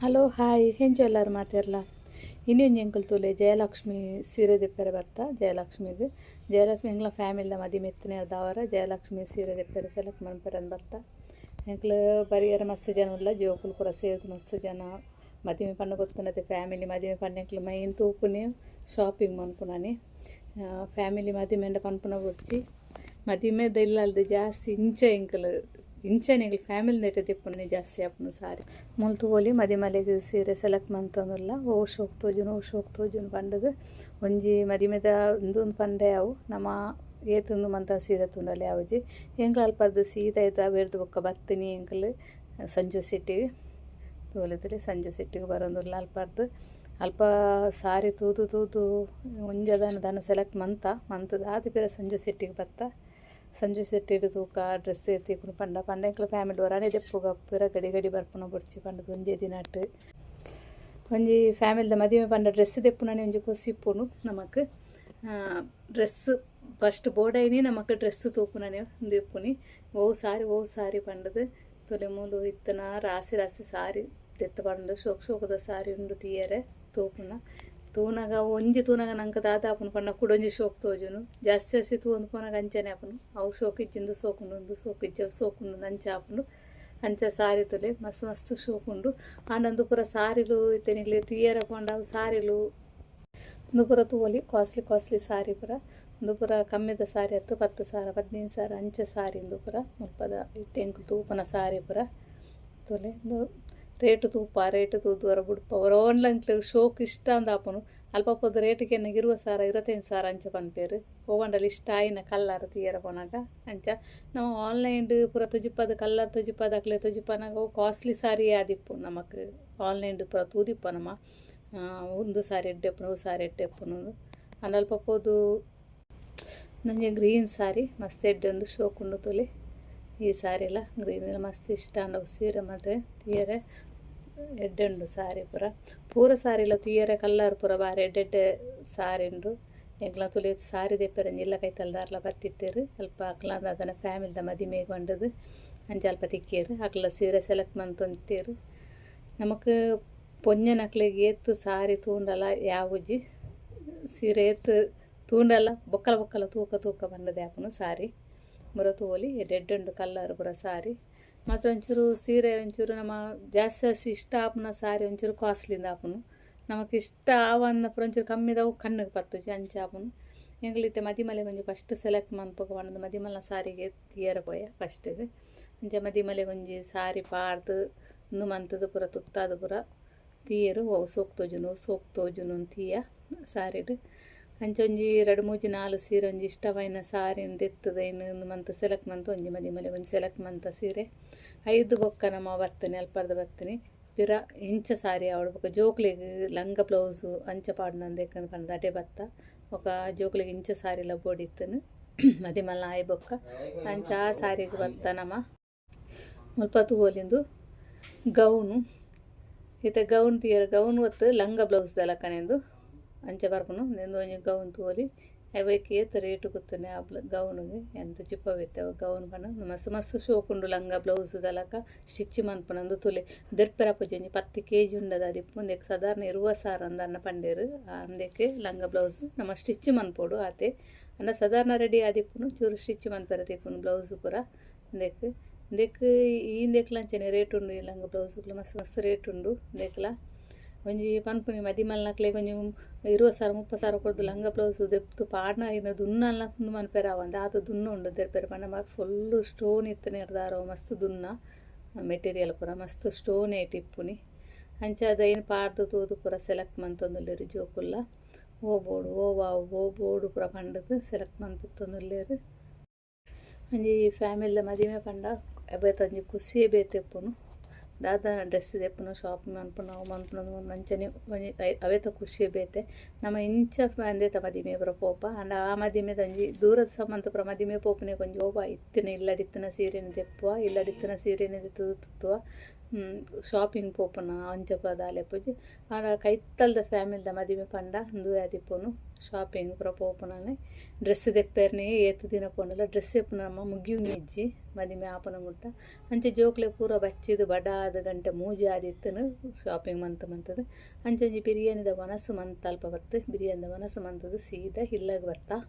Hello hi ಹೆಂಚು ಎಲ್ಲರೂ ಮಾತಿರಲ್ಲ ಇನ್ನೊಂದು ಎಂಕಲ್ ತೂಲೆ ಜಯಲಕ್ಷ್ಮಿ ಸೀರೆ ದೆಪ್ಪರೆ ಬರ್ತಾ ಜಯಲಕ್ಷ್ಮಿಗೆ ಜಯಲಕ್ಷ್ಮಿ ಎಂಗ್ಲ ಫ್ಯಾಮಿಲಿದ ಮದಿ ಮೆತ್ತನೆ ಅದಾವರ ಜಯಲಕ್ಷ್ಮಿ ಸೀರೆ ದೆಪ್ಪರೆ ಸೆಲೆಕ್ಟ್ ಮಾಡ್ತಾರೆ ಬರ್ತಾ ಎಂಕ್ಲು ಬರಿಯರ ಮಸ್ತ್ ಜನ ಉಲ್ಲ ಜೋಕುಲು ಪೂರ ಸೇರಿದು ಮಸ್ತ್ ಜನ ಮದುವೆ ಪಣ್ಣ ಗೊತ್ತುನತ್ತೆ ಫ್ಯಾಮಿಲಿ ಮದುವೆ ಪಣ್ಣೆಕ್ಲು ಮೈನ್ ತೂಪುನೆ ಶಾಪಿಂಗ್ ಮನ್ಪುನಾನಿ ಫ್ಯಾಮಿಲಿ ಮದುವೆ ಎಂಡ ಪನ್ಪುನ ಬುಡ್ಚಿ ಮದುವೆದ ಇಲ್ಲಲ್ದು ಜಾಸ್ತಿ ಇಂಚ ಎಂಕಲು ಇಂಚನೆಗಳು ಫ್ಯಾಮಿಲಿ ನೆಟ್ ಪುಣ್ಯ ಜಾಸ್ತಿ ಆಪುನು ಸಾರಿ. ಮುಲ್ತು ಹೋಲಿ ಮದಿ ಮಲೆಗ್ ಸೀರೆ ಸೆಲೆಕ್ಟ್ ಮಂತೊಂದುಲ್ಲ ಓ ಶೋಕ್ ತೋಜುನು ಓ ಶೋಕ್ ತೋಜುನು ಪಂಡದು ಒಂಜಿ ಮದಿಮೆದ ಉಂದೊಂದು ಪಂಡೆ ಅವು, ನಮ್ಮ ಏತುಂದು ಮಂತ ಸೀರೆ ತುಂಡಲೆ ಅವಜಿ ಎಂಕ್ಲ ಅಲ್ಪದ ಸೀದ ಇದ್ದ ಬೇರ್ದು ಬೊಕ್ಕ ಬತ್ತಿನಿ ಎಂಕಲ್ ಸಂಜು ಸಿಟ್ಟಿಗೆ ತೋಲಿದ್ರೆ ಸಂಜು ಸಿಟ್ಟಿಗೆ ಬರೋದಿಲ್ಲ ಅಲ್ಪರ್ದು. ಅಲ್ಪ ಸಾರಿ ತೂದು ತೂದು ಒಂಜದನ ದನ ಸೆಲೆಕ್ಟ್ ಮಂತ, ಮಂತದ ಆದ ಬೇರೆ ಸಂಜು ಸಿಟ್ಟಿಗೆ ಬತ್ತ. ಸಂಜೆ ಸೆಟ್ಟಿಡು ತೂಕ ಡ್ರೆಸ್ ಎತ್ತಿಕೊಂಡು ಪಂಡ ಪಂಡೆಂಕ್ಲ ಫ್ಯಾಮಿಲಿ ವರಾನೆ ದೆಪ್ಪುಗ ಪೂರ ಗಡಿ ಗಡಿ ಬರ್ಪುನ ಬುಡ್ಚಿ ಪಂಡದ ಒಂಜೇ ದಿನಟ್ ಒಂಜಿ ಫ್ಯಾಮಿಲಿದ ಮದುವೆ ಪಂಡ ಡ್ರೆಸ್ ದೆಪ್ಪುನನೆ ಒಂಜಿ ಕೊಸಿಪ್ಪುನು ನಮಕ್. ಡ್ರೆಸ್ ಫಸ್ಟ್ ಬೋಡೈನಿ ನಮಕ್ ಡ್ರೆಸ್ ತೂಪುನನೆ ದೆಪ್ಪುನಿ. ಓ ಸಾರಿ ಓ ಸಾರಿ ಪಂಡದು. ತೊಲೆ ಮೂಲು ಇತ್ತನ ರಾಸಿ ರಾಸಿ ಸಾರಿ ತೆತ್ತ ಪಂಡು, ಶೋಕ್ ಶೋಕದ ಸಾರಿ ಉಂಡು ತೀಯರೆ ತೂಪುನ. ತೂನಗ ಒಂಜಿ ತೂನಗ ನಂಗೆ ದಾದಾಪುನ ಪಂಡ ಕುಡೊಂಜಿ ಶೋಕ್ ತೋಜುನು ಜಾಸ್ತಿ ಜಾಸ್ತಿ ತೂಂದು ಪೋನಾಗ ಅಂಚನೆ ಆಪುನು ಅವು ಸೋಕ್ ಇಜ್ಜಿಂದು ಸೋಕುಂಡು ಸೋಕ್ ಇಜ್ಜ ಸೋಕುಂಡು ಅಂಚ ಆಪುಂಡು ಅಂಚ ಸಾರಿ ತೊಲೆ ಮಸ್ತ್ ಮಸ್ತ್ ಶೋಕ್ ಉಂಡು ಆಂಡಂದು ಪೂರ ಸಾರಿಲು ಇತ್ತೆನಿಗ್ಲಿ ತುಯ್ಯರ ಪಂಡ ಅವು ಸಾರಿಲು ಒಂದು ಪೂರ ತೂವಲಿ ಕಾಸ್ಟ್ಲಿ ಕಾಸ್ಟ್ಲಿ ಸಾರಿ ಪೂರ ಒಂದು ಪೂರ ಕಮ್ಮಿದ ಸಾರಿ ಹತ್ತು ಪತ್ತು ಸಾವಿರ ಹದಿನೈದು ಸಾವಿರ ಅಂಚ ಸಾರಿ ಇಂದು ಪೂರ ಮುಲ್ಪದ ಇತ್ತೆಂಕು ತೂಪನ ಸಾರಿ ಪೂರ ತೊಲೆ ರೇಟ್ ತೂಪ ರೇಟ್ ತೂದುವರ ಬುಡ್ಪ ಅವರ ಓನ್ಲೈನ್ಕ್ಲೆ ಶೋಕ್ ಇಷ್ಟ ಅಂದ ಆಪನು ಅಲ್ಪ ಪದ ರೇಟ್ಗೆ ಇರುವ ಸಾರ, ಇರತೇನು ಸಾರ ಅಂಚ ಪನ್ಪೇರು ಓವಂಡಲ್ಲಿ ಇಷ್ಟ ಆಯಿನ ಕಲ್ಲರ್ ತೀಯರ ಪೋನಾಗ, ಅಂಚ. ನಾವು ಆನ್ಲೈನ್ ಪೂರ ತುಜುಪ್ಪದ ಕಲ್ಲರ್ ತುಜುಪ್ಪದ ಅಕ್ಲೆ ತುಜುಪ್ಪನಾಗ ಕಾಸ್ಟ್ಲಿ ಸಾರಿ ಆದಿಪ್ಪು ನಮಕ್. ಆನ್ಲೈನ್ ಪೂರ ತೂದಿಪ್ಪ ನಮ್ಮ. ಒಂದು ಸಾರಿ ಎಡ್ಡೆಪ್ಪನು ಸಾರಿ ಎಡ್ಡೆಪ್ಪನು. ಅಲ್ಪ ಪೋದು ನನಗೆ ಗ್ರೀನ್ ಸಾರಿ, ಮಸ್ತ್ ಎಡ್ಡೊಂದು ಶೋಕುಂಡು ತೊಲಿ. ಈ ಸಾರಿ ಎಲ್ಲ ಗ್ರೀನ್ ಎಲ್ಲ ಮಸ್ತ್ ಇಷ್ಟ ಅಂಡವು ಸೀರೆ ಮಾತ್ರ ತೀಯರೆ ಎಡ್ಡೆಂಡು ಸಾರಿ ಪೂರ. ಪೂರ ಸಾರಿ ಇಲ್ಲ ತುಯ್ಯರೆ ಕಲ್ಲರ್ ಪೂರ ಬಾರಿ ಎಡ್ಡೆಡ್ಡೆ ಸಾರಿ ಉಂಡು ಎಂಕ್ಲ ತುಲಿ ಸಾರಿ ದೆಪ್ಪರೆ ಇಲ್ಲ ಕೈತಲ್ದಾರ್ಲ ಬತ್ತಿತ್ತೇರು ಅಲ್ಪ ಅಕ್ಲಾಂದ ಅದನ್ನ ಫ್ಯಾಮಿಲಿದ ಮದಿಮೆಗೆ ಕೊಂಡದು ಅಂಚ ಅಲ್ಪ ತಿಕ್ಕೇರು. ಅಕ್ಲ ಸೀರೆ ಸೆಲೆಕ್ಟ್ ಮಂತೊಂತೇರು ನಮಕ್ ಪೊಂಜನ ಅಕ್ಲಿಗೆ ಏತು ಸಾರಿ ತೂಂಡಲ ಯಾವುಜಿ ಸೀರೆ ಏತು ತೂಂಡಲ್ಲ, ಬೊಕ್ಕಲ ಬೊಕ್ಕಲ ತೂಕ ತೂಕ ಬಂಡದೆ ಆಪುನು ಸಾರಿ. ಮುರ ತೋಲಿ ಎಡ್ಡೆಡ್ಡುಂಡು ಕಲ್ಲರ್ ಪೂರ ಸಾರಿ. ಮತ್ತು ಒಂಚೂರು ಸೀರೆ, ಒಂಚೂರು ನಮ್ಮ ಜಾಸ್ತಿ ಜಾಸ್ತಿ ಇಷ್ಟ ಆಪುನ ಸಾರಿ, ಒಂಚೂರು ಕಾಸ್ಟ್ಲಿಂದ ಆಪುನು. ನಮಗೆ ಇಷ್ಟ ಆವನ್ನ ಒಂಚೂರು ಒಂಚೂರು ಕಮ್ಮಿದವು ಕಣ್ಣಿಗೆ ಪತ್ತುಜಿ ಅಂಚೆ ಆಪುನು. ಎಂಗ್ಲಿತ್ತೆ ಮದಿಮಲೆಗೆ ಒಂಜಿ ಫಸ್ಟ್ ಸೆಲೆಕ್ಟ್ ಮನ್ಪೋಗ ಬಣ್ಣದ ಮದಿಮಲ ಸಾರಿಗೆ ತೀಯರ ಪೋಯ ಫಸ್ಟಿಗೆ ಅಂಚೆ ಮದಿಮಲೆ ಒಂಜಿ ಸಾರಿ ಪಾಡ್ದು ಇನ್ನು ಮಂತದ ಪೂರ, ತುತ್ತಾದ ಪೂರ, ತೀಯರು ಅವು ಸೋಕ್ ತೋಜುನು ಸೋಕ್ ತೋಜುನು ತೀಯ ಸಾರಿಡ್. ಅಂಚೊಂಜಿ ಎರಡು ಮೂಜಿ ನಾಲ್ಕು ಸೀರೆ ಒಂಜಿ ಇಷ್ಟವಾಯಿನ ಸಾರಿ ದೆತ್ತದ ಇನ್ನು ಮಂತ ಸೆಲೆಕ್ಟ್ ಮಂತ ಒಂಜಿ ಮದಿ ಮಲೆ ಒಂಜಿ ಸೆಲೆಕ್ಟ್ ಮಂತ ಸೀರೆ. ಐದು ಬೊಕ್ಕ ನಮ್ಮ ಬರ್ತೇನೆ, ಅಲ್ಪರ್ದ ಬರ್ತೇನೆ. ಪಿರ ಇಂಚ ಸಾರಿ ಅವಳು ಬೊಕ್ಕ ಜೋಕ್ಲಿಗೆ ಲಂಗ ಬ್ಲೌಸು ಅಂಚ ಪಾಡು ಏಕಂದು ಪಂಡ ಅಡೆ ಬತ್ತ. ఒక ಜೋಕ್ಲಿಗೆ ಇಂಚ ಸಾರಿಲ ಬೋಡಿತ್ತನು ಮದಿ ಮಲ್ಲ ಆಯ್ ಬೊಕ್ಕ. ಅಂಚ ಆ ಸಾರಿಗೆ ಬತ್ತನಮ ಮುಲ್ಪ ಹೋಲಿಂದು ಗೌನು. ಇತ್ತ ಗೌನ್ ತೀರ ಗೌನ್ ಒತ್ತು ಲಂಗ ಬ್ಲೌಸ್ ದಲ ಅಂಚೆ ಬರ್ಪುನು, ನಿಂದು ಒಂಜಿ ಗೌನ್ ತೋಲಿ ಅವಕ್ಕೆ ಏತ ರೇಟ್ ಗೊತ್ತನೆ ಆ ಗೌನ್ಗೆ, ಎಂತ ಚಿಪ್ಪ ಬೆತ್ತವ ಗೌನ್ ಪಂಡ ಮಸ್ತ್ ಮಸ್ತ್ ಶೋಕುಂಡು ಲಂಗ ಬ್ಲೌಸ್ ದಲಕ ಸ್ಟಿಚ್ ಮನ್ಪನಂದು ತುಲೆ. ದೆರ್ಪೆರ ಪುಜಿ ಪತ್ತು ಕೆ ಜಿ ಉಂಡದ ಅದಿಪ್ಪು ಒಂದಕ್ಕೆ ಸಾಧಾರಣ ಇರುವ ಸಾರ ಅಂದ ಅನ್ನ ಪಂಡೇರು ಅಂದಕ್ಕೆ ಲಂಗ ಬ್ಲೌಸ್, ನಮ್ಮ ಸ್ಟಿಚ್ ಮನ್ಪೋಡು ಆತೆ. ಅನ್ನ ಸಾಧಾರಣ ರೆಡಿ ಆದಿಪ್ಪುನು ಚೂರು ಸ್ಟಿಚ್ ಮನ್ಪೆರ ತಿಪ್ಪುನು ಬ್ಲೌಸ್ ಪೂರ. ಅಂದಕ್ಕೆ ಇಂದಕ್ಕೆ ಈ ಇಂದೆಕ್ಲಂಚನೆ ರೇಟ್ ಉಂಡು ಈ ಲಂಗ ಬ್ಲೌಸ್ಗಳು, ಮಸ್ತ್ ಮಸ್ತ್ ರೇಟ್ ಉಂಡು ಇಂದೆಕ್ಲ ಒಂಜಿ ಪನ್ಪುನಿ ಮದಿ ಮಲ್ನಕ್ಲೆ ಒಂಜಿ ಇರುವ ಸಾವಿರ ಮುಪ್ಪ ಸಾವಿರ ಕೊಡ್ದು ಲಂಗ ಬ್ಲೌಸ್ ದೆಪ್ತು ಪಾಡ್ನ ಇನ್ನ ದುನ್ನಲ್ಲ ತುಂದು ಮನ್ಪೆರ ಅವಂದ ಆತ ದುನ್ನ ಉಂಡು ದೆರ್ಪೆರ ಪಂಡ ಮಾಕ್ ಫುಲ್ಲು ಸ್ಟೋನ್ ಇತ್ತನೆ ಇರ್ದಾರೋ ಮಸ್ತ್ ದುನ್ನ ಮೆಟೀರಿಯಲ್ ಪೂರ ಮಸ್ತ್ ಸ್ಟೋನ್ ಏಟ್ ಇಪ್ಪುನಿ ಅಂಚ ಅದೇನು ಪಾಡ್ದು ತೂದು ಪೂರ ಸೆಲೆಕ್ಟ್ ಮಂತೊಂದುಲ್ಲೇರು ಜೋಕುಲ್ಲ ಓ ಬೋಡು ಓ ವಾವ್ ಓ ಬೋಡು ಪೂರ ಪಂಡದು ಸೆಲೆಕ್ಟ್ ಮಂತೊಂದುಲ್ಲೇರು ಒಂಜಿ ಫ್ಯಾಮಿಲಿ ಮದಿಮೆ ಪಂಡ ಅಬೇತ ಒಂಜಿ ಖುಷಿಯೇ ಬೇತೆಪ್ಪುನು ದಾದ, ಡ್ರೆಸ್ ದೆಪ್ಪುನ ಶಾಪ್ ಮನ್ಪುನ ಅವು ಮನ್ಪುನದು ಮಂಚನೆ ಒಂಜಿ ತ ಖುಷಿ ಬೇತೆ. ನಮ್ಮ ಇಂಚ ಅಂದೇತ ಮದಿಮೆ ಪೂರ ಪೋಪ. ಅಂಡ ಆ ಮದಿಮೆದ ಒಂಜಿ, ದೂರದ ಸಂಬಂಧ ಪುರ ಮದಿಮೆ ಪೋಪನೆ ಒಂಜಿ ಓಪ ಇತ್ತಿನ ಇಲ್ಲಡಿತ್ತಿನ ಸೀರೆನ ದೆಪ್ಪುವ, ಇಲ್ಲಡಿತ್ತಿನ ಸೀರೆನೆ ತುತ್ತುವ. ಶಾಪಿಂಗ್ ಪೋಪುನ ಅಂಚ ಪದಾಲೆ ಪೂಜಿ ಆಂಡ ಕೈತಲ್ದ ಫ್ಯಾಮಿಲಿದ ಮದಿಮೆ ಪಂಡ ಉಂದು ಆದಿಪ್ಪುನು ಶಾಪಿಂಗ್ ಪೂರ ಪೋಪುನನೆ ಡ್ರೆಸ್ ದೆಪ್ಪೆರ್ನೆ ಏತ್ ದಿನ ಪೋಂಡಲ ಡ್ರೆಸ್ ಎಪ್ಪುನ ನಮ ಮುಗಿಯುನಿ ಇಜ್ಜಿ ಮದಿಮೆ ಆಪುನ ಮುಟ್ಟ ಅಂಚೆ ಜೋಕ್ಲೆ ಪೂರ ಬಚ್ಚಿದು ಬಡಾದ ಗಂಟೆ ಮೂಜಿ ಆದಿತ್ತನು ಶಾಪಿಂಗ್ ಮಂತ್ ಮಂತದ ಅಂಚೆ ಒಂಜಿ ಬಿರಿಯಾನಿದ ಮನಸ್ಸು ಮಂತ್ ಅಲ್ಪ ಬತ್ತು ಬಿರಿಯಾನಿದ ಮನಸ್ಸು ಮಂತದ ಸೀದಾ ಇಲ್ಲಗ್ ಬತ್ತಾ